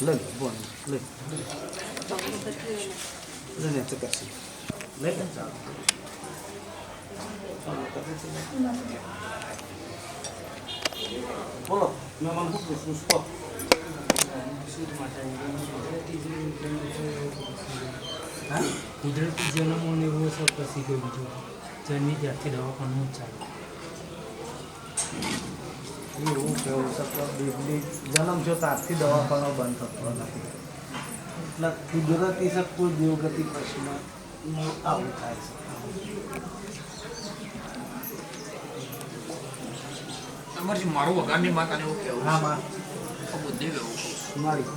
લઈ લો બોલ લઈ લઈને ચકાસી લઈ લે ચાલો બોલો મહેમાન શું પૂછવું છે? કહો. હા? કુદરતી જન્મો ને એવો સબ પછી ગયું બીજું જન્મી ત્યારથી દવાખાનું જ ચાલુ એવું કેવું શકો કે જન્મ જો ત્યારથી દવાખાનો બંધ થતો નથી. એટલે કુદરતી છે કોઈ દેવગતિ પ્રશ્ન આવું થાય છે. અમારે જે મારું વગાડની માતાને એવું કહેવું હા માં બુદ્ધિ મારી.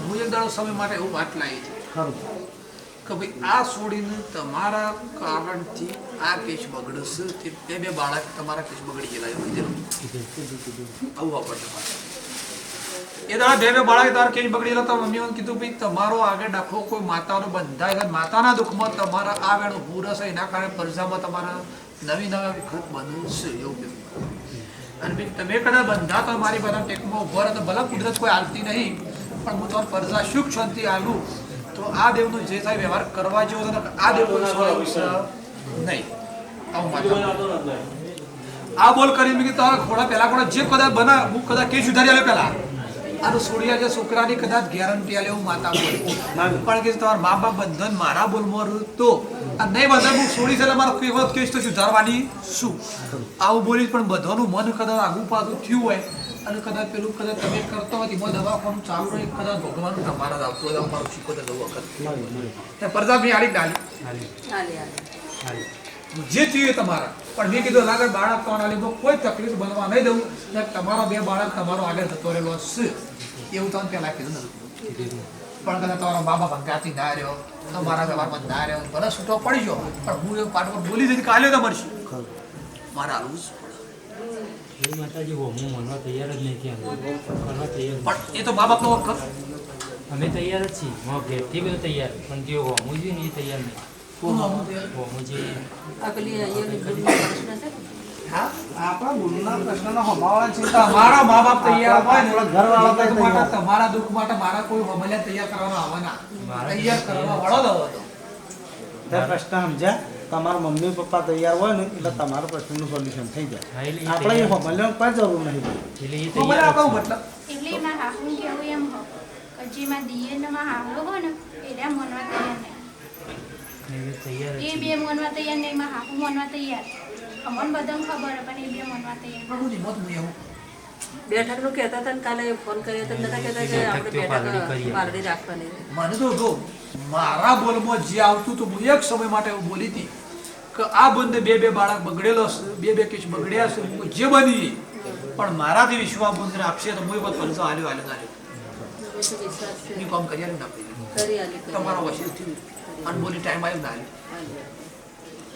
હું એક દાડો સમય માટે એવું વાત લાવી છે. ખરું. કે ભાઈ, આ છોડીને તમારા કારણથી આ કેસ બગડશે. તે બે બે બાળક તમારા કેસ બગડી ગયેલા એવું કીધેલું. કીધું કીધું આવું આપણને. એ તારા બે બે બાળક તારા કેસ બગડી ગયેલા, તો મમ્મીએ કીધું, ભાઈ, તમારો આગળ ડાખો કોઈ માતાનો બંધાય માતાના દુઃખમાં તમારા આ વેણું પૂરશે એના કારણે પરજામાં તમારા નવી નવા બનવું છે એવું કીધું. અને ભાઈ, તમે કદાચ બંધા તો મારી બધા ટેકમાં ઊભો રહે, તો ભલે કુદરત કોઈ હાલતી નહીં, પણ હું તમારે પરજા સુખ, શાંતિ આલું તો આ દેવનો જે થાય વ્યવહાર કરવા જેવો ને આ દેવ નહીં. આવું આ બોલ કરી મેં તારા ખોડા પહેલા ખોડા જે કદાચ બના હું કદાચ કે સુધારી આલ્યો પહેલા. આનું સોડિયા જે છોકરાની કદાચ ગેરંટી આલે હું માતા બોલી પણ કે તમારા મા બાપ બંધન મારા બોલમાં રહ્યું તો. આ નહીં બંધન હું છોડી છે મારો કોઈ વખત કેસ તો સુધારવાની શું આવું બોલી પણ બધાનું મન કદાચ આગું પાછું થયું હોય. અને કદાચ પેલું કદાચ તમે કરતા હોય એમાં દવાખાનું ચાલુ રહે કદાચ ભગવાન તમારા જ આવતું હોય અમારું શીખો તો દવા કરતા પરદાસ આડી ડાલી હાલી હાલે હાલે હાલી જે જોઈએ તમારા. પણ મેં કીધું લાગે બાળક તો આલી લીધે કોઈ તકલીફ બનવા નહીં દઉં. ને તમારો બે બાળક તમારો આગળ થતો રહેલો છે. એવું તમે પહેલા કીધું નથી કીધું. પણ કદાચ તમારો મા બાપ અંગાથી ના રહ્યો તમારા વ્યવહારમાં ના રહ્યો ભલે છૂટો પડી ગયો પણ હું એ પાઠ પર બોલી દીધી કાલે તો મળશે ખરું. મારે પડે એ માતાજી હોમું માનવા તૈયાર જ નહીં કરવા તૈયાર પણ એ તો મા બાપનો વખત. અમે તૈયાર જ છીએ. મારા ઘેરથી બધું તૈયાર. પણ જે હોમું છે ને એ તૈયાર નહીં. હોમું જે આ પેલી અહીંયાની ગુરુનો પ્રશ્ન છે? ને? હા આપણા ગુરુના પ્રશ્નનો હમાવાળા ચિંતા તમારા મા બાપ તૈયાર હોય ને ઘરવાળા દુઃખ માટે તમારા દુઃખ માટે મારા કોઈ હમલિયા તૈયાર કરવાનો આવવાના. મારા તૈયાર કરવા વાળો જ હતો તે પ્રશ્ન સમજ્યા? તમારા મમ્મી પપ્પા તૈયાર હોય ને એટલે તમારા પ્રશ્નનું સોલ્યુશન થઈ જાય. આપણે એ તૈયાર હમલ્યાનું જરૂર નહીં મતલબ? એટલે એમાં કેવું એમ હો કે જેમાં દિયેનમાં હાવલો હોય ને એને મનવા તૈયાર નહીં. એ બે મનવા તૈયાર નહીં એમાં હાફું મનવા તૈયાર. અમને બધાને ખબર પણ એ બે મનવા તૈયાર બેઠકનું કહેતા હતા ને કાલે ફોન કર્યો તો નતા કહેતા કે આપણે બેઠક પાલડી રાખવાની. મને તો જો મારા બોલમાં જે આવતું તો હું એક સમય માટે હું બોલી હતી કે આ બંને બે બે બાળક બગડેલો છે બે બે કેસ બગડ્યા છે હું જે બની પણ મારાથી વિશ્વાસ બંધને આપશે તો હું એ વાત ફલસો હાલ્યો હાલ્યો હાલ્યો. કામ કરી ના કરી તમારો વસીલ થયું. અનબોલી ટાઈમ આવ્યો ના હાલ્યો.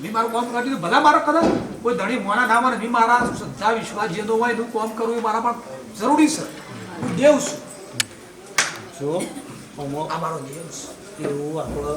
મેં મારું કામ દીધું. ભલા મારો કદાચ કોઈ ધણી મોના ના મારે મેં મારા શ્રદ્ધા વિશ્વાસ જેનો હોય એનું કામ કરવું એ મારા પણ જરૂરી છે. હું દેવ છું. જો આ મારો દેવ છે. એવું આપણો